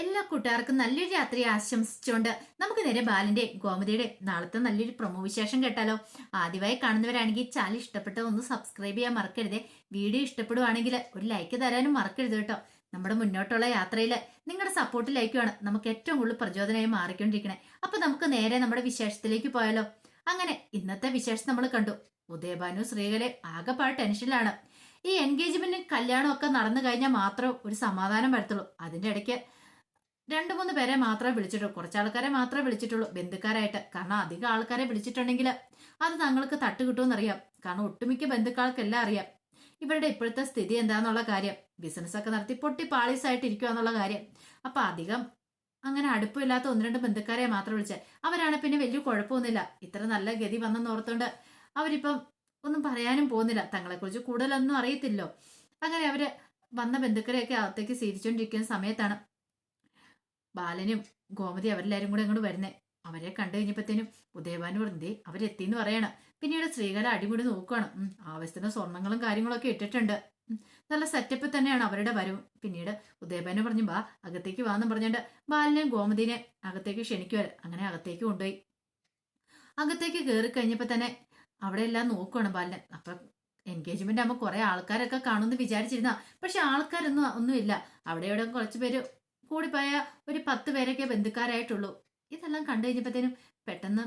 എല്ലാ കൂട്ടുകാർക്കും നല്ലൊരു രാത്രി ആശംസിച്ചുകൊണ്ട് നമുക്ക് നേരെ ബാലിന്റെ ഗോമതിയുടെ നാളത്തെ നല്ലൊരു പ്രൊമോ വിശേഷം കേട്ടാലോ. ആദ്യമായി കാണുന്നവരാണെങ്കിൽ ചാനൽ ഇഷ്ടപ്പെട്ട ഒന്ന് സബ്സ്ക്രൈബ് ചെയ്യാൻ മറക്കരുത്. വീഡിയോ ഇഷ്ടപ്പെടുവാണെങ്കിൽ ഒരു ലൈക്ക് തരാനും മറക്കരുത് കേട്ടോ. നമ്മുടെ മുന്നോട്ടുള്ള യാത്രയിൽ നിങ്ങളുടെ സപ്പോർട്ട് ലൈക്കുമാണ് നമുക്ക് ഏറ്റവും കൂടുതൽ പ്രചോദനമായി മാറിക്കൊണ്ടിരിക്കണേ. അപ്പൊ നമുക്ക് നേരെ നമ്മുടെ വിശേഷത്തിലേക്ക് പോയാലോ. അങ്ങനെ ഇന്നത്തെ വിശേഷം നമ്മൾ കണ്ടു. ഉദയഭാനു ശ്രീകലെ ആകെപ്പാട് ടെൻഷനിലാണ് ഈ എൻഗേജ്മെന്റും കല്യാണവും ഒക്കെ നടന്നു കഴിഞ്ഞാൽ മാത്രം ഒരു സമാധാനം വരത്തുള്ളൂ. അതിന്റെ ഇടയ്ക്ക് രണ്ടു മൂന്ന് പേരെ മാത്രമേ വിളിച്ചിട്ടുള്ളൂ. കുറച്ച് ആൾക്കാരെ മാത്രമേ വിളിച്ചിട്ടുള്ളൂ. ബന്ധുക്കാരായിട്ട്. കാരണം അധികം ആൾക്കാരെ വിളിച്ചിട്ടുണ്ടെങ്കിൽ അത് തങ്ങൾക്ക് തട്ട് കിട്ടുമെന്നറിയാം. കാരണം ഒട്ടുമിക്ക ബന്ധുക്കൾക്കെല്ലാം അറിയാം. ഇവരുടെ ഇപ്പോഴത്തെ സ്ഥിതി എന്താന്നുള്ള കാര്യം. ബിസിനസ് ഒക്കെ നടത്തി പൊട്ടി പാളീസായിട്ട് ഇരിക്കുക എന്നുള്ള കാര്യം. അപ്പൊ അധികം അങ്ങനെ അടുപ്പമില്ലാത്ത ഒന്ന് രണ്ട് ബന്ധുക്കാരെ മാത്രം വിളിച്ചേ. അവരാണ് പിന്നെ വലിയ കുഴപ്പമൊന്നുമില്ല. ഇത്ര നല്ല ഗതി വന്നെന്ന് ഓർത്തുകൊണ്ട് അവരിപ്പം ഒന്നും പറയാനും പോകുന്നില്ല. തങ്ങളെക്കുറിച്ച് കൂടുതലൊന്നും അറിയത്തില്ലോ അങ്ങനെ അവർ വന്ന ബന്ധുക്കരെയൊക്കെ അകത്തേക്ക് സ്വീകരിച്ചുകൊണ്ടിരിക്കുന്ന സമയത്താണ് ബാലനും ഗോമതി അവരെല്ലാരും കൂടെ അങ്ങോട്ട് വരുന്നേ. അവരെ കണ്ടു കഴിഞ്ഞപ്പോഴത്തേനും ഉദയഭാനു പറഞ്ഞേ അവരെത്തിന്ന് പറയണം. പിന്നീട് ശ്രീകല അടിമുടി നോക്കുകയാണ് ആവശ്യത്തിന് സ്വർണങ്ങളും കാര്യങ്ങളൊക്കെ ഇട്ടിട്ടുണ്ട്. നല്ല സെറ്റപ്പ് തന്നെയാണ് അവരുടെ വരവ്. പിന്നീട് ഉദയഭാനു പറഞ്ഞു ബാ അകത്തേക്ക് വാന്ന് പറഞ്ഞിട്ട് ബാലനെയും ഗോമതിനെ അകത്തേക്ക് ക്ഷണിക്കുവരെ അങ്ങനെ അകത്തേക്ക് കൊണ്ടുപോയി. അകത്തേക്ക് കയറി കഴിഞ്ഞപ്പോ തന്നെ അവിടെ എല്ലാം നോക്കുകയാണ് ബാലിനെ അപ്പൊ എൻഗേജ്മെന്റ് ആകുമ്പോൾ കുറെ ആൾക്കാരൊക്കെ കാണുമെന്ന് വിചാരിച്ചിരുന്ന. പക്ഷെ ആൾക്കാരൊന്നും ഒന്നുമില്ല. അവിടെ ഇവിടെ കുറച്ച് പേര് കൂടിപ്പോയ ഒരു പത്ത് പേരൊക്കെ ബന്ധുക്കാരായിട്ടുള്ളൂ. ഇതെല്ലാം കണ്ടു കഴിഞ്ഞപ്പോഴത്തേനും പെട്ടെന്ന്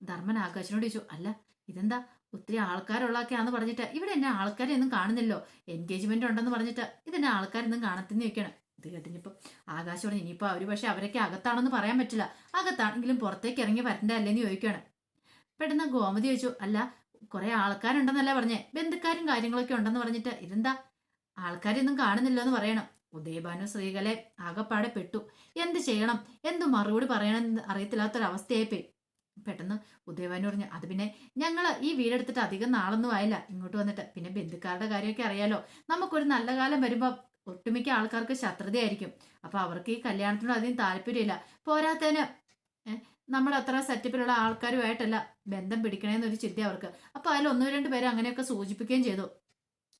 ധർമ്മൻ ആകാശനോട് ചോദിച്ചു അല്ല ഇതെന്താ? ഒത്തിരി ആൾക്കാരുള്ളതൊക്കെയാന്ന് പറഞ്ഞിട്ട് ഇവിടെ എന്നെ ആൾക്കാരെ ഒന്നും കാണുന്നില്ലോ എൻഗേജ്മെന്റ് ഉണ്ടെന്ന് പറഞ്ഞിട്ട് ഇതെന്നെ ആൾക്കാരൊന്നും കാണത്തിന്ന് വെക്കണം ഇത് കേട്ടിനിപ്പം ആകാശം പറഞ്ഞു ഇനിയിപ്പോ അവർ പക്ഷെ അവരൊക്കെ അകത്താണെന്ന് പറയാൻ പറ്റില്ല. അകത്താണെങ്കിലും പുറത്തേക്ക് ഇറങ്ങി വരണ്ട അല്ലേന്ന് ചോദിക്കുകയാണ് പെട്ടെന്ന് ഗോമതി ചോദിച്ചു അല്ല കുറെ ആൾക്കാരുണ്ടെന്നല്ല പറഞ്ഞേ? ബന്ധുക്കാരും കാര്യങ്ങളൊക്കെ ഉണ്ടെന്ന് പറഞ്ഞിട്ട് ഇതെന്താ? ആൾക്കാരൊന്നും കാണുന്നില്ലോ എന്ന് പറയണം. ഉദയഭാനു സ്ത്രീകളെ ആകപ്പാടെ പെട്ടു. എന്ത് ചെയ്യണം? എന്ത് മറുപടി പറയണമെന്ന് അറിയത്തില്ലാത്തൊരവസ്ഥയായിപ്പോയി. പെട്ടെന്ന് ഉദയഭാനു പറഞ്ഞു അത് പിന്നെ ഞങ്ങൾ ഈ വീടെടുത്തിട്ട് അധികം നാളൊന്നും ആയില്ല. ഇങ്ങോട്ട് വന്നിട്ട്. പിന്നെ ബന്ധുക്കാരുടെ കാര്യമൊക്കെ അറിയാലോ. നമുക്കൊരു നല്ല കാലം വരുമ്പോൾ ഒട്ടുമിക്ക ആൾക്കാർക്ക് ശത്രുതയായിരിക്കും. അപ്പൊ അവർക്ക് ഈ കല്യാണത്തിനോട് അധികം താല്പര്യമില്ല. പോരാത്തതിന് നമ്മൾ അത്ര സെറ്റപ്പിലുള്ള ആൾക്കാരുമായിട്ടല്ല ബന്ധം പിടിക്കണേന്നൊരു ചിന്ത അവർക്ക്. അപ്പൊ അതിൽ ഒന്നോ രണ്ട് പേര് അങ്ങനെയൊക്കെ സൂചിപ്പിക്കുകയും ചെയ്തു.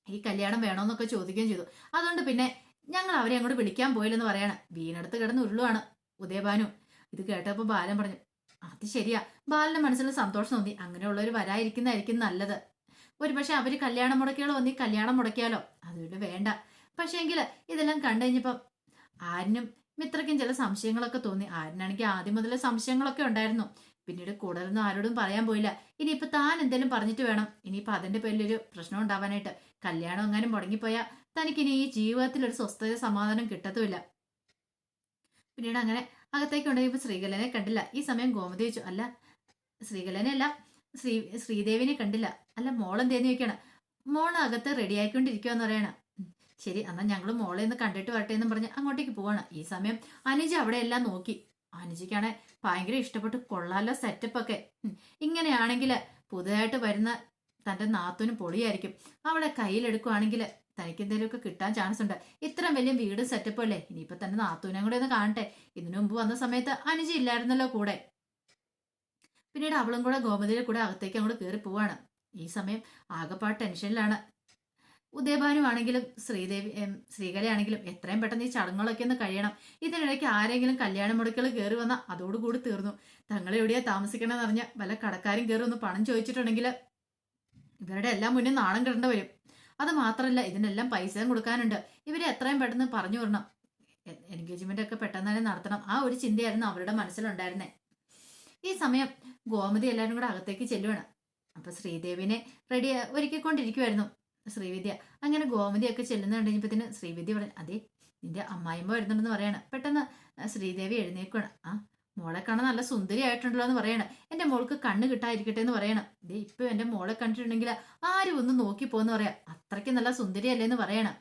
ഈ കല്യാണം വേണമെന്നൊക്കെ ചോദിക്കുകയും ചെയ്തു. അതുകൊണ്ട് പിന്നെ ഞങ്ങൾ അവരെ അങ്ങോട്ട് വിളിക്കാൻ പോയില്ലെന്ന് പറയാണ്. വീണടുത്ത് കിടന്ന് ഉരുളുവാണ്. ഉദയഭാനു ഇത് കേട്ടപ്പോൾ ബാലൻ പറഞ്ഞു അത് ശരിയാ. ബാലന്റെ മനസ്സിൽ സന്തോഷം തോന്നി. അങ്ങനെയുള്ളവർ വരാതിരിക്കുന്നതായിരിക്കും നല്ലത്. ഒരു പക്ഷെ അവർ കല്യാണം മുടക്കിയാലോ ഒന്നി കല്യാണം മുടക്കിയാലോ? അതുകൊണ്ട് വേണ്ട. പക്ഷേ എങ്കിൽ ഇതെല്ലാം കണ്ടു കഴിഞ്ഞപ്പം ആരിനും മിത്രയ്ക്കും ചില സംശയങ്ങളൊക്കെ തോന്നി. ആരിനാണെങ്കിൽ ആദ്യം മുതലേ സംശയങ്ങളൊക്കെ ഉണ്ടായിരുന്നു. പിന്നീട് കൂടുതലൊന്നും ആരോടും പറയാൻ പോയില്ല. ഇനിയിപ്പോൾ താൻ എന്തെങ്കിലും പറഞ്ഞിട്ട് വേണം. ഇനിയിപ്പോൾ അതിന്റെ പേരിലൊരു പ്രശ്നം ഉണ്ടാവാനായിട്ട്. കല്യാണം എങ്ങാനും മുടങ്ങിപ്പോയാൽ തനിക്കിനി ഈ ജീവിതത്തിൽ ഒരു സ്വസ്ഥത സമാധാനം കിട്ടത്തുമില്ല. പിന്നീട് അങ്ങനെ അകത്തേക്ക് കൊണ്ടുപോയപ്പോ ശ്രീകലനെ കണ്ടില്ല. ഈ സമയം ഗോമതി ചോദിച്ചു അല്ല ശ്രീകലനെ അല്ല ശ്രീ ശ്രീദേവിനെ കണ്ടില്ല. അല്ല മോളെന്തേന്ന് ചോദിക്കണം മോൾ അകത്ത് റെഡി ആയിക്കൊണ്ടിരിക്കുവെന്ന് പറയണം. ശരി എന്നാൽ ഞങ്ങൾ മോളെ ഒന്ന് കണ്ടിട്ട് വരട്ടെ എന്ന് പറഞ്ഞ് അങ്ങോട്ടേക്ക് പോവാണ്. ഈ സമയം അനുജ അവിടെ എല്ലാം നോക്കി. അനുജയ്ക്കാണെ ഭയങ്കര ഇഷ്ടപ്പെട്ട്. കൊള്ളാലോ സെറ്റപ്പ് ഒക്കെ. ഇങ്ങനെയാണെങ്കിൽ പുതുതായിട്ട് വരുന്ന തന്റെ നാത്തൂന് പൊളിയായിരിക്കും. അവളെ കയ്യിലെടുക്കുവാണെങ്കിൽ തനിക്ക് എന്തെങ്കിലുമൊക്കെ കിട്ടാൻ ചാൻസ് ഉണ്ട്. ഇത്രയും വലിയ വീട് സെറ്റപ്പ് അല്ലേ? ഇനിയിപ്പോ തന്നെ നാത്തൂനെ കൂടെ ഒന്ന് കാണട്ടെ. ഇതിനു മുമ്പ് വന്ന സമയത്ത് അനുജി ഇല്ലായിരുന്നല്ലോ കൂടെ. പിന്നീട് അവളും കൂടെ ഗോമതിയുടെ കൂടെ അകത്തേക്ക് അങ്ങോട്ട് കയറി പോവാണ്. ഈ സമയം ആകെപ്പാട് ടെൻഷനിലാണ് ഉദയഭാനു ആണെങ്കിലും ശ്രീദേവി ശ്രീകലയാണെങ്കിലും എത്രയും പെട്ടെന്ന് ഈ ചടങ്ങുകളൊക്കെ ഒന്ന് കഴിയണം. ഇതിനിടയ്ക്ക് ആരെങ്കിലും കല്യാണ മുടക്കുകൾ കയറി വന്നാൽ അതോടുകൂടി തീർന്നു. തങ്ങൾ എവിടെയാ താമസിക്കണമെന്ന് അറിഞ്ഞ വല്ല കടക്കാരും കയറി ഒന്ന് പണം ചോദിച്ചിട്ടുണ്ടെങ്കിൽ ഇവരുടെ എല്ലാം മുന്നേ നാണം കിടേണ്ടി വരും. അത് മാത്രമല്ല ഇതിനെല്ലാം പൈസയും കൊടുക്കാനുണ്ട്. ഇവരെ എത്രയും പെട്ടെന്ന് പറഞ്ഞു വിടണം. എൻഗേജ്മെന്റ് ഒക്കെ പെട്ടെന്ന് തന്നെ നടത്തണം. ആ ഒരു ചിന്തയായിരുന്നു അവരുടെ മനസ്സിലുണ്ടായിരുന്നേ. ഈ സമയം ഗോമതി എല്ലാവരും കൂടെ അകത്തേക്ക് ചെല്ലുവാണ്. അപ്പൊ ശ്രീദേവിനെ റെഡി ഒരുക്കിക്കൊണ്ടിരിക്കുമായിരുന്നു ശ്രീവിദ്യ അങ്ങനെ ഗോമതിയൊക്കെ ചെല്ലുന്ന കഴിഞ്ഞപ്പത്തിന് ശ്രീവിദ്യ പറഞ്ഞു അതെ നിന്റെ അമ്മായിമ്മ വരുന്നുണ്ടെന്ന് പറയാണ്. പെട്ടെന്ന് ശ്രീദേവി എഴുന്നേക്കാണ് ആ മോളെ കാണാൻ നല്ല സുന്ദരിയായിട്ടുണ്ടല്ലോ എന്ന് പറയണം. എന്റെ മോൾക്ക് കണ്ണ് കിട്ടാതിരിക്കട്ടെ എന്ന് പറയണം. ദേ ഇപ്പൊ എന്റെ മോളെ കണ്ടിട്ടുണ്ടെങ്കിൽ ആരും ഒന്ന് നോക്കി പോന്ന് പറയാം. അത്രയ്ക്ക് നല്ല സുന്ദരിയല്ലേ എന്ന് പറയണം.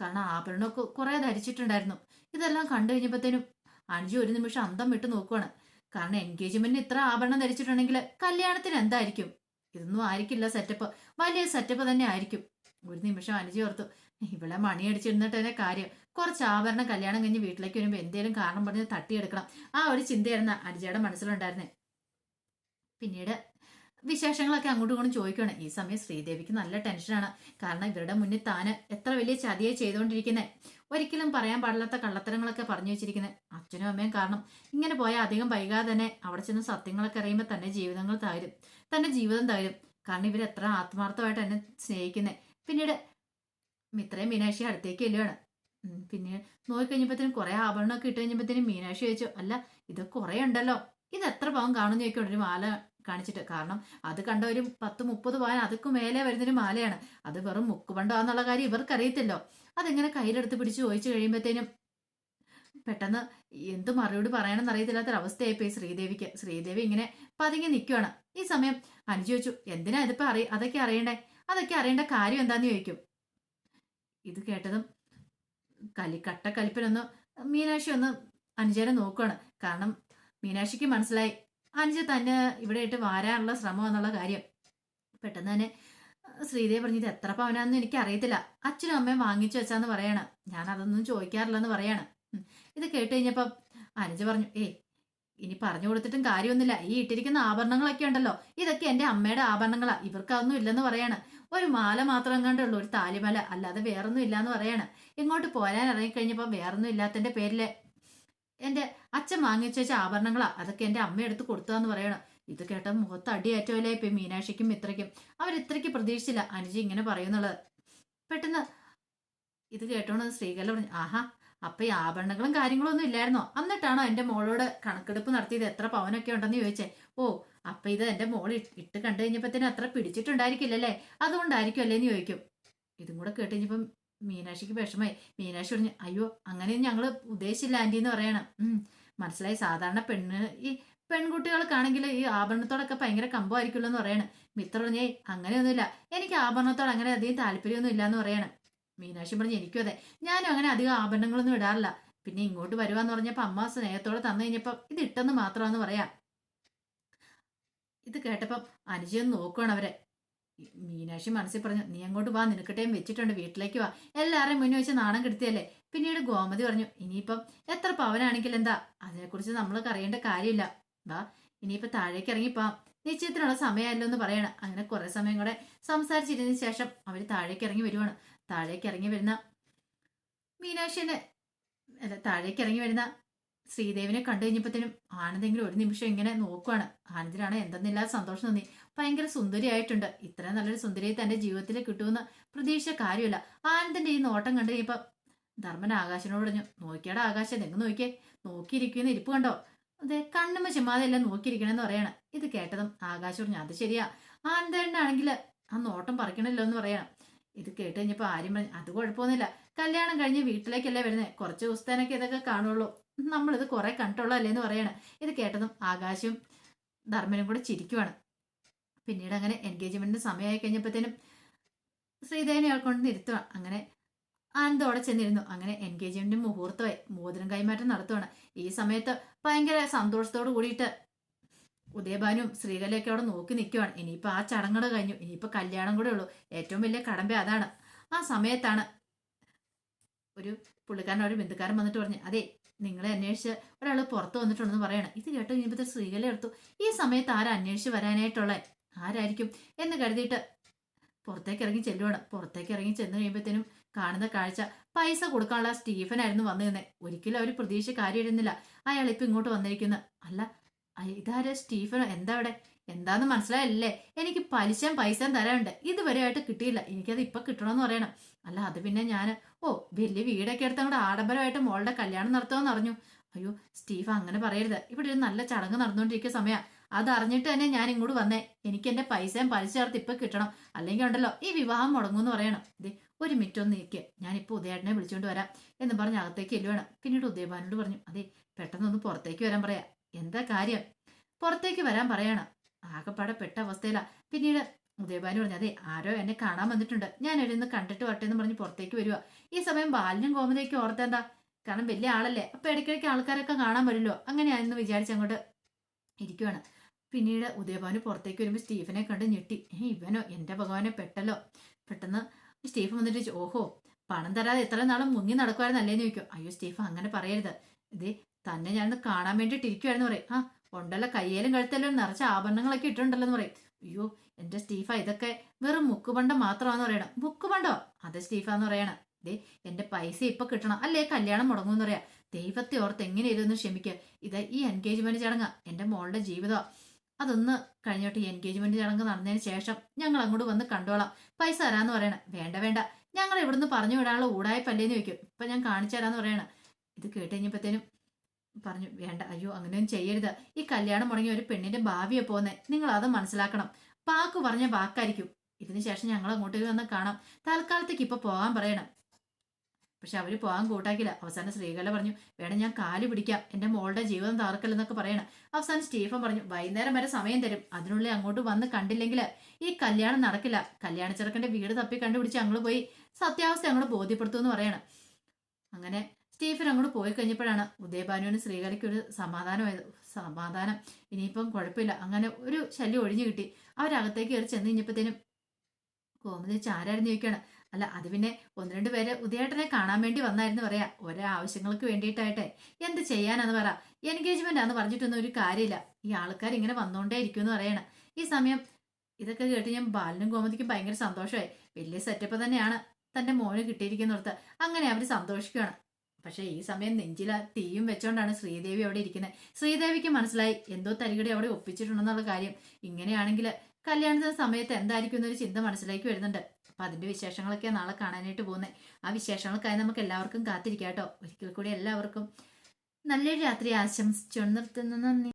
കാരണം ആഭരണമൊക്കെ കുറെ ധരിച്ചിട്ടുണ്ടായിരുന്നു. ഇതെല്ലാം കണ്ടു കഴിഞ്ഞപ്പോഴത്തേനും അഞ്ചു ഒരു നിമിഷം അന്തം വിട്ട് നോക്കുവാണ്. കാരണം എൻഗേജ്മെന്റിന് ഇത്ര ആഭരണം ധരിച്ചിട്ടുണ്ടെങ്കിൽ കല്യാണത്തിന് എന്തായിരിക്കും? ഇതൊന്നും ആയിരിക്കില്ല സെറ്റപ്പ് വലിയ സെറ്റപ്പ് തന്നെ ആയിരിക്കും. ഒരു നിമിഷം അനുജി ഓർത്തു ഇവിടെ മണി അടിച്ചിരുന്നിട്ട് തന്നെ കാര്യം? കുറച്ച് ആഭരണം കല്യാണം കഴിഞ്ഞ് വീട്ടിലേക്ക് വരുമ്പോൾ എന്തേലും കാരണം പറഞ്ഞ് തട്ടിയെടുക്കണം. ആ ഒരു ചിന്തയായിരുന്നു അനുജയുടെ മനസ്സിലുണ്ടായിരുന്നേ. പിന്നീട് വിശേഷങ്ങളൊക്കെ അങ്ങോട്ടും ഇങ്ങോട്ടും ചോദിക്കുകയാണ് ഈ സമയം ശ്രീദേവിക്ക് നല്ല ടെൻഷനാണ് കാരണം ഇവരുടെ മുന്നിൽ താന് എത്ര വലിയ ചതിയെ ചെയ്തുകൊണ്ടിരിക്കുന്നത് ഒരിക്കലും പറയാൻ പാടില്ലാത്ത കള്ളത്തരങ്ങളൊക്കെ പറഞ്ഞു വെച്ചിരിക്കുന്നത് അച്ഛനും അമ്മയും കാരണം ഇങ്ങനെ പോയാൽ അധികം വൈകാതെ തന്നെ അവിടെ ചെന്ന് സത്യങ്ങളൊക്കെ അറിയുമ്പോൾ തന്റെ ജീവിതങ്ങൾ തകരും. തന്റെ ജീവിതം തകരും. കാരണം ഇവരെത്ര ആത്മാർത്ഥമായിട്ട് എന്നെ സ്നേഹിക്കുന്നത് പിന്നീട് മിത്രയും മീനാക്ഷി അടുത്തേക്ക് ചെല്ലുവാണ് ഉം, പിന്നെ നോക്കിക്കഴിഞ്ഞപ്പോഴത്തേനും കുറെ ആഭരണമൊക്കെ ഇട്ട് കഴിഞ്ഞപ്പോഴത്തേനും മീനാക്ഷി ചോദിച്ചു അല്ല ഇത് കുറെ ഉണ്ടല്ലോ. ഇത് എത്ര പാവം കാണുന്ന ചോദിക്കും ഒരു മാല കാണിച്ചിട്ട്. കാരണം അത് കണ്ട ഒരു പത്ത് മുപ്പത് പവൻ അതൊക്കെ മേലെ വരുന്നൊരു മാലയാണ്. അത് വെറും മുക്കുപണ്ടാന്നുള്ള കാര്യം ഇവർക്കറിയത്തില്ലോ. അതെങ്ങനെ കയ്യിലെടുത്ത് പിടിച്ച് ചോദിച്ചു കഴിയുമ്പോഴത്തേനും പെട്ടെന്ന് എന്ത് മറുപടി പറയണമെന്ന് അറിയത്തില്ലാത്തൊരവസ്ഥയായിപ്പോയി ശ്രീദേവിക്ക്. ശ്രീദേവി ഇങ്ങനെ പതുങ്ങി നിൽക്കുവാണ് ഈ സമയം അനുജു ചോദിച്ചു എന്തിനാ ഇതിപ്പോ അറിയ അതൊക്കെ അറിയണ്ടേ? അതൊക്കെ അറിയേണ്ട കാര്യം എന്താന്ന് ചോദിക്കും. ഇത് കേട്ടതും കലി കട്ട കലിപ്പിലൊന്ന് മീനാക്ഷി ഒന്ന് അനുജനെ നോക്കുകയാണ് കാരണം മീനാക്ഷിക്ക് മനസ്സിലായി അനുജ തന്നെ ഇവിടെ ഇട്ട് വാരാനുള്ള ശ്രമം എന്നുള്ള കാര്യം. പെട്ടെന്ന് തന്നെ ശ്രീദേവി പറഞ്ഞു ഇത് എത്ര പവനാന്ന് എനിക്ക് അറിയത്തില്ല. അച്ഛനും അമ്മയും വാങ്ങിച്ചു വെച്ചാന്ന് പറയാണ്. ഞാൻ അതൊന്നും ചോദിക്കാറില്ലെന്ന് പറയാണ്. ഇത് കേട്ട് കഴിഞ്ഞപ്പം അനുജ പറഞ്ഞു ഏയ് ഇനി പറഞ്ഞു കൊടുത്തിട്ടും കാര്യമൊന്നുമില്ല. ഈ ഇട്ടിരിക്കുന്ന ആഭരണങ്ങളൊക്കെ ഉണ്ടല്ലോ. ഇതൊക്കെ എന്റെ അമ്മയുടെ ആഭരണങ്ങളാ. ഇവർക്ക് അതൊന്നും ഇല്ലെന്ന് പറയാണ്. ഒരു മാല മാത്രം കണ്ടുള്ളൂ ഒരു താലിമല. അല്ലാതെ വേറൊന്നും ഇല്ലാന്ന് പറയാണ്. ഇങ്ങോട്ട് പോരാൻ ഇറങ്ങിക്കഴിഞ്ഞപ്പോൾ വേറൊന്നും ഇല്ലാത്തന്റെ പേരിൽ എന്റെ അച്ഛൻ വാങ്ങിച്ചു വെച്ച ആഭരണങ്ങളാ അതൊക്കെ എന്റെ അമ്മ എടുത്ത് കൊടുത്തതെന്ന് പറയണം. ഇത് കേട്ട മുഖത്ത് അടിയേറ്റവല്ലേ ഇപ്പൊ മീനാക്ഷിക്കും മിത്രയ്ക്കും അവരിത്രയ്ക്ക് പ്രതീക്ഷിച്ചില്ല. അനുജി ഇങ്ങനെ പറയുന്നുള്ളത്. പെട്ടെന്ന് ഇത് കേട്ടോണ്ട് സ്ത്രീകളെ പറഞ്ഞു ആഹാ അപ്പൊ ഈ ആഭരണങ്ങളും കാര്യങ്ങളും ഒന്നും ഇല്ലായിരുന്നോ? എന്നിട്ടാണോ എന്റെ മോളോട് കണക്കെടുപ്പ് നടത്തിയത്? എത്ര പവനൊക്കെ ഉണ്ടെന്ന് ചോദിച്ചേ. ഓ അപ്പൊ ഇത് എന്റെ മോൾ ഇട്ട് കണ്ടു കഴിഞ്ഞപ്പത്തേനും അത്ര പിടിച്ചിട്ടുണ്ടായിരിക്കില്ലല്ലേ? അതുകൊണ്ടായിരിക്കും അല്ലേന്ന് ചോദിക്കും. ഇതും കൂടെ കേട്ട് കഴിഞ്ഞപ്പം മീനാക്ഷിക്ക് വിഷമായി മീനാക്ഷി പറഞ്ഞു അയ്യോ അങ്ങനെ ഞങ്ങൾ ഉദ്ദേശിച്ചില്ല ആന്റി എന്ന് പറയണം. മനസ്സിലായി. സാധാരണ പെണ്ണ് ഈ പെൺകുട്ടികൾക്കാണെങ്കിൽ ഈ ആഭരണത്തോടൊക്കെ ഭയങ്കര കമ്പമായിരിക്കുമല്ലോ എന്ന് പറയണം. മിത്ര പറഞ്ഞേ അങ്ങനെയൊന്നുമില്ല. എനിക്ക് ആഭരണത്തോട് അങ്ങനെ അധികം താല്പര്യമൊന്നും ഇല്ല എന്ന് പറയണം. മീനാക്ഷി പറഞ്ഞു എനിക്കും അതെ. ഞാനും അങ്ങനെ അധികം ആഭരണങ്ങളൊന്നും ഇടാറില്ല. പിന്നെ ഇങ്ങോട്ട് വരുവാന്ന് പറഞ്ഞപ്പോൾ അമ്മ സ്നേഹത്തോടെ തന്നു കഴിഞ്ഞപ്പോൾ ഇത് ഇട്ടെന്ന് മാത്രമാന്ന് പറയാം. ഇത് കേട്ടപ്പം അനുജയൊന്ന് നോക്കുകയാണ് അവരെ. മീനാക്ഷി മനസ്സിൽ പറഞ്ഞു നീ അങ്ങോട്ട് വാ നിനക്കിട്ടേം വെച്ചിട്ടുണ്ട് വീട്ടിലേക്ക് വാ. എല്ലാവരെയും മുന്നേ വെച്ച് നാണം കെടുത്തിയല്ലേ? പിന്നീട് ഗോമതി പറഞ്ഞു ഇനിയിപ്പം എത്ര പവനാണെങ്കിൽ എന്താ? അതിനെക്കുറിച്ച് നമ്മൾ അറിയേണ്ട കാര്യമില്ല. വാ ഇനിയിപ്പം താഴേക്ക് ഇറങ്ങിപ്പോവാം നിശ്ചയത്തിനുള്ള സമയമല്ലോ എന്ന് പറയണം. അങ്ങനെ കുറെ സമയം കൂടെ സംസാരിച്ചിരുന്നതിന് ശേഷം അവർ താഴേക്ക് ഇറങ്ങി വരുവാണ്. താഴേക്ക് ഇറങ്ങി വരുന്ന മീനാക്ഷിനെ അല്ല താഴേക്ക് ഇറങ്ങി വരുന്ന ശ്രീദേവിനെ കണ്ടു കഴിഞ്ഞപ്പോഴത്തേനും ആനന്ദെങ്കിലും ഒരു നിമിഷം ഇങ്ങനെ നോക്കുവാണ്. ആനന്ദിനാണ് എന്തെന്നില്ലാതെ സന്തോഷം തോന്നി. ഭയങ്കര സുന്ദരിയായിട്ടുണ്ട്. ഇത്രയും നല്ലൊരു സുന്ദരിയെ തന്റെ ജീവിതത്തിൽ കിട്ടുമെന്ന് പ്രതീക്ഷ കാര്യമില്ല. ആനന്ദിന്റെ ഈ നോട്ടം കണ്ടു കഴിഞ്ഞപ്പോ ധർമ്മൻ ആകാശനോട് പറഞ്ഞു നോക്കിയാടാ ആകാശം നിങ്ങൾ നോക്കിയേ? നോക്കിയിരിക്കുന്ന ഇരിപ്പ് കണ്ടോ? അതെ കണ്ണുമ്മ ചുമ്മാതെ എല്ലാം നോക്കിയിരിക്കണമെന്ന് പറയണം. ഇത് കേട്ടതും ആകാശം പറഞ്ഞു അത് ശരിയാ. ആനന്ദേണ്ണാണെങ്കിൽ ആ നോട്ടം പറിക്കണല്ലോ എന്ന് പറയണം. ഇത് കേട്ട് കഴിഞ്ഞപ്പോൾ ആരും പറഞ്ഞു അത് കുഴപ്പമൊന്നുമില്ല. കല്യാണം കഴിഞ്ഞ് വീട്ടിലേക്കല്ലേ വരുന്നത് കുറച്ച് ദിവസത്തേനൊക്കെ ഇതൊക്കെ കാണുള്ളൂ. നമ്മളിത് കുറെ കണ്ടുള്ളതല്ലേ എന്ന് പറയാണ്. ഇത് കേട്ടതും ആകാശവും ധർമ്മനും കൂടെ ചിരിക്കുവാണ്. പിന്നീട് അങ്ങനെ എൻഗേജ്മെന്റിന് സമയമായി കഴിഞ്ഞപ്പോഴത്തേനും ശ്രീദേവിനെ കൊണ്ട് നിർത്തുക അങ്ങനെ ആനന്ദോടെ ചെന്നിരുന്നു. അങ്ങനെ എൻഗേജ്മെന്റിന് മുഹൂർത്തമായി മോതിരം കൈമാറ്റം നടത്തുവാണ്. ഈ സമയത്ത് ഭയങ്കര സന്തോഷത്തോട് കൂടിയിട്ട് ഉദയഭാനും ശ്രീകലയൊക്കെ അവിടെ നോക്കി നിൽക്കുവാണ് ഇനിയിപ്പോൾ ആ ചടങ്ങുകൾ കഴിഞ്ഞു. ഇനിയിപ്പോൾ കല്യാണം കൂടെ ഉള്ളൂ. ഏറ്റവും വലിയ കടമ്പ അതാണ്. ആ സമയത്താണ് ഒരു പുള്ളിക്കാരൻ ഒരു ബന്ധുക്കാരൻ വന്നിട്ട് പറഞ്ഞു അതെ നിങ്ങളെ അന്വേഷിച്ച് ഒരാൾ പുറത്ത് വന്നിട്ടുണ്ടെന്ന് പറയണം. ഇത് കേട്ട് കഴിഞ്ഞപ്പോൾ സ്ത്രീകളെ എടുത്തു. ഈ സമയത്ത് ആരാ അന്വേഷിച്ച് വരാനായിട്ടുള്ള? ആരായിരിക്കും? എന്ന് കരുതിയിട്ട് പുറത്തേക്ക് ഇറങ്ങി ചെല്ലുവാണ്. പുറത്തേക്ക് ഇറങ്ങി ചെന്ന് കഴിയുമ്പോഴത്തേനും കാണുന്ന കാഴ്ച പൈസ കൊടുക്കാനുള്ള സ്റ്റീഫൻ ആയിരുന്നു വന്നു നിന്നെ ഒരിക്കലും അവർ പ്രതീക്ഷ കാര്യമായിരുന്നില്ല. അയാൾ ഇപ്പൊ ഇങ്ങോട്ട് വന്നിരിക്കുന്നു. അല്ല ഇതാരെ സ്റ്റീഫനോ? എന്താ അവിടെ? എന്താന്ന് മനസ്സിലായല്ലേ? എനിക്ക് പലിശയും പൈസയും തരാനുണ്ട്. ഇതുവരെ ആയിട്ട് കിട്ടിയില്ല. എനിക്കത് ഇപ്പൊ കിട്ടണമെന്ന് പറയണം. അല്ല അത് പിന്നെ ഞാൻ ഓ വലിയ വീടൊക്കെ എടുത്ത് അങ്ങോട്ട് ആഡംബരമായിട്ട് മോളുടെ കല്യാണം നടത്തുമെന്ന് അറിഞ്ഞു. അയ്യോ സ്റ്റീഫ് അങ്ങനെ പറയരുത്. ഇവിടെ ഒരു നല്ല ചടങ്ങ് നടന്നുകൊണ്ടിരിക്കുന്ന സമയം. അത് അറിഞ്ഞിട്ട് തന്നെ ഞാൻ ഇങ്ങോട്ട് വന്നേ. എനിക്ക് എന്റെ പൈസയും പലിശ ചേർത്ത് ഇപ്പൊ കിട്ടണം. അല്ലെങ്കിൽ ഉണ്ടല്ലോ ഈ വിവാഹം മുടങ്ങുമെന്ന് പറയണം. ദേ ഒരു മിനിറ്റ് ഒന്ന് നിൽക്കേ ഞാൻ ഇപ്പൊ ഉദയേട്ടനെ വിളിച്ചുകൊണ്ട് വരാം. എന്ന് പറഞ്ഞ് അകത്തേക്ക് എല്ലുവേണം പിന്നീട് ഉദയഭാനോട് പറഞ്ഞു അതെ പെട്ടെന്നൊന്ന് പുറത്തേക്ക് വരാൻ പറയാ. എന്താ കാര്യം? പുറത്തേക്ക് വരാൻ പറയണം. ആകെപ്പാടെ പെട്ട അവസ്ഥയിലാ. പിന്നീട് ഉദയഭാനു പറഞ്ഞു അതെ ആരോ എന്നെ കാണാൻ വന്നിട്ടുണ്ട്. ഞാൻ എഴുന്ന് കണ്ടിട്ട് വരട്ടെ എന്ന് പറഞ്ഞ് പുറത്തേക്ക് വരിക ഈ സമയം ബാലിനും കോമതിയൊക്കെ ഓർത്തെന്താ കാരണം വലിയ ആളല്ലേ. അപ്പൊ ഇടയ്ക്കിടയ്ക്ക് ആൾക്കാരൊക്കെ കാണാൻ വരുമല്ലോ. അങ്ങനെയാണെന്ന് വിചാരിച്ച് അങ്ങോട്ട് ഇരിക്കുവാണ്. പിന്നീട് ഉദയഭാനു പുറത്തേക്ക് വരുമ്പോൾ സ്റ്റീഫനെ കണ്ട് ഞെട്ടി. "ഏ, ഇവനോ എന്റെ ഭഗവാനെ പെട്ടല്ലോ. പെട്ടെന്ന് സ്റ്റീഫൻ വന്നിട്ട് ഓഹോ പണം തരാതെ എത്ര നാളും മുങ്ങി നടക്കുമായിരുന്നല്ലേന്ന് ചോദിക്കും. അയ്യോ സ്റ്റീഫൻ അങ്ങനെ പറയരുത്. ഇതേ തന്നെ ഞാനൊന്ന് കാണാൻ വേണ്ടിയിട്ട് ഇരിക്കുവായിരുന്നു പറയും. ആ ഉണ്ടല്ലോ കയ്യേലും കഴുത്തലും നിറച്ച ആഭരണങ്ങളൊക്കെ ഇട്ടുണ്ടല്ലോ എന്ന് പറയും. അയ്യോ എന്റെ സ്റ്റീഫ ഇതൊക്കെ വെറും മുക്കുപണ്ടം മാത്രമാന്ന് പറയണം. മുക്കുപണ്ടോ അതെ സ്റ്റീഫ എന്ന് പറയണം. ദേ എന്റെ പൈസ ഇപ്പൊ കിട്ടണം. അല്ലേ കല്യാണം മുടങ്ങുമെന്ന് പറയാ. ദൈവത്തെ ഓർത്ത് എങ്ങനെ ഇരുന്ന് ക്ഷമിക്കുക ഇത് ഈ എൻഗേജ്മെന്റ് ചടങ്ങ്. എന്റെ മോളുടെ ജീവിതം അതൊന്ന് കഴിഞ്ഞോട്ട് ഈ എൻഗേജ്മെന്റ് ചടങ്ങ് നടന്നതിന് ശേഷം ഞങ്ങൾ അങ്ങോട്ട് വന്ന് കണ്ടോളാം. പൈസ തരാന്ന് പറയണം. വേണ്ട വേണ്ട. ഞങ്ങൾ ഇവിടുന്ന് പറഞ്ഞു വിടാനുള്ള ഊടായ്പല്ലേന്ന് വെക്കും ഇപ്പൊ ഞാൻ കാണിച്ചു തരാന്ന് പറയണം. ഇത് കേട്ട് കഴിഞ്ഞപ്പോഴത്തേനും പറഞ്ഞു വേണ്ട അയ്യോ അങ്ങനെയൊന്നും ചെയ്യരുത്. ഈ കല്യാണം മുടങ്ങിയ ഒരു പെണ്ണിന്റെ ഭാവിയെ പോന്നെ നിങ്ങൾ അത് മനസ്സിലാക്കണം. പാക്ക് പറഞ്ഞ വാക്കായിരിക്കും. ഇതിനുശേഷം ഞങ്ങൾ അങ്ങോട്ടേക്ക് വന്ന് കാണാം. തൽക്കാലത്തേക്ക് ഇപ്പൊ പോകാൻ പറയണം. പക്ഷെ അവർ പോകാൻ കൂട്ടാക്കില്ല അവസാനം ശ്രീകല പറഞ്ഞു വേണം ഞാൻ കാൽ പിടിക്കാം. എന്റെ മോളുടെ ജീവിതം തകർക്കല്ലെന്നൊക്കെ പറയണം. അവസാനം സ്റ്റീഫൻ പറഞ്ഞു വൈകുന്നേരം വരെ സമയം തരും. അതിനുള്ളിൽ അങ്ങോട്ട് വന്ന് കണ്ടില്ലെങ്കിൽ ഈ കല്യാണം നടക്കില്ല. കല്യാണ ചെറുക്കന്റെ വീട് തപ്പി കണ്ടുപിടിച്ച് ഞങ്ങൾ പോയി സത്യാവസ്ഥ അങ്ങോട്ട് ബോധ്യപ്പെടുത്തുമെന്ന് പറയണം. അങ്ങനെ സ്റ്റീഫൻ അങ്ങോട്ട് പോയി കഴിഞ്ഞപ്പോഴാണ് ഉദയഭാനുവിന് ശ്രീകലയ്ക്ക് ഒരു സമാധാനമായത്. സമാധാനം. ഇനിയിപ്പം കുഴപ്പമില്ല. അങ്ങനെ ഒരു ശല്യം ഒഴിഞ്ഞു കിട്ടി. അവരകത്തേക്ക് കയറി ചെന്ന് കഴിഞ്ഞപ്പോഴത്തേനും കോമതി ചാരായിരുന്നു ചോദിക്കുകയാണ്. അല്ല അത് പിന്നെ ഒന്ന് രണ്ട് പേര് ഉദയേട്ടനെ കാണാൻ വേണ്ടി വന്നായിരുന്നു പറയാ. ഓരോ ആവശ്യങ്ങൾക്ക് വേണ്ടിയിട്ടായിട്ടെ. എന്ത് ചെയ്യാനാന്ന് പറ. എൻഗേജ്മെന്റ് ആന്ന് പറഞ്ഞിട്ടൊന്നും ഒരു കാര്യമില്ല. ഈ ആൾക്കാർ ഇങ്ങനെ വന്നുകൊണ്ടേ ഇരിക്കും എന്ന് പറയണം. ഈ സമയം ഇതൊക്കെ കേട്ട് ഞാൻ ബാലനും കോമതിക്കും ഭയങ്കര സന്തോഷമായി. വലിയ സെറ്റപ്പ് തന്നെയാണ് തന്റെ മോന് കിട്ടിയിരിക്കുന്നിടത്ത് അങ്ങനെ അവർ സന്തോഷിക്കുകയാണ്. പക്ഷെ ഈ സമയം നെഞ്ചില തീയും വെച്ചോണ്ടാണ് ശ്രീദേവി അവിടെ ഇരിക്കുന്നത് ശ്രീദേവിക്ക് മനസ്സിലായി എന്തോ തരികടി അവിടെ ഒപ്പിച്ചിട്ടുണ്ടെന്നുള്ള കാര്യം. ഇങ്ങനെയാണെങ്കിൽ കല്യാണത്തിന് സമയത്ത് എന്തായിരിക്കും എന്നൊരു ചിന്ത മനസ്സിലേക്ക് വരുന്നുണ്ട്. അപ്പൊ അതിന്റെ വിശേഷങ്ങളൊക്കെ നാളെ കാണാനായിട്ട് പോകുന്നത് ആ വിശേഷങ്ങൾക്കായി നമുക്ക് എല്ലാവർക്കും കാത്തിരിക്കാം കേട്ടോ. ഒരിക്കൽ കൂടി എല്ലാവർക്കും നല്ലൊരു രാത്രി ആശംസിച്ചു നിർത്തുന്നു. നന്ദി.